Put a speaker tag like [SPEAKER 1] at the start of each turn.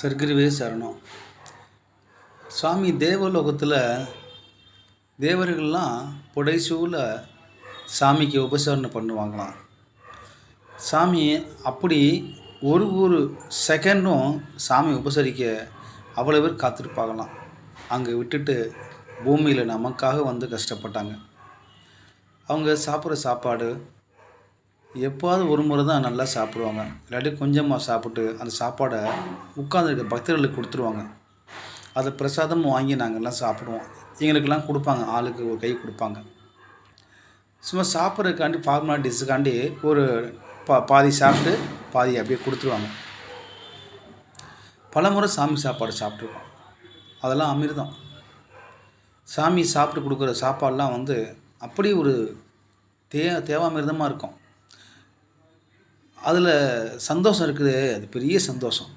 [SPEAKER 1] சர்க்குருவே சரணம். சுவாமி தேவலோகத்தில் தேவர்கள்லாம் புடைசூல சாமிக்கு உபசரணை பண்ணுவாங்களாம். சாமி அப்படி ஒரு ஒரு செகண்டும் சாமி உபசரிக்க அவ்வளோ பேர் காத்திருப்பாங்களாம். அங்கே விட்டுட்டு பூமியில் நமக்காக வந்து கஷ்டப்பட்டாங்க. அவங்க சாப்பிட்ற சாப்பாடு எப்போவாவது ஒரு முறை தான் நல்லா சாப்பிடுவாங்க. இல்லாட்டி கொஞ்சமாக சாப்பிட்டு அந்த சாப்பாடை உட்காந்துருக்க பக்தர்களுக்கு கொடுத்துருவாங்க. அதை பிரசாதமும் வாங்கி நாங்கள்லாம் சாப்பிடுவோம். எங்களுக்கெல்லாம் கொடுப்பாங்க. ஆளுக்கு ஒரு கை கொடுப்பாங்க. சும்மா சாப்பிட்றதுக்காண்டி ஃபார்மாலிட்டிஸுக்காண்டி ஒரு பா பாதி சாப்பிட்டு பாதி அப்படியே கொடுத்துருவாங்க. பலமுறை சாமி சாப்பாடு சாப்பிட்ருக்கோம் அதெல்லாம் அமிர்தம். சாமி சாப்பிட்டு கொடுக்குற சாப்பாடெலாம் வந்து அப்படி ஒரு தே தேவாமிர்தமாக இருக்கும். அதில் சந்தோஷம் இருக்குது அது பெரிய சந்தோஷம்.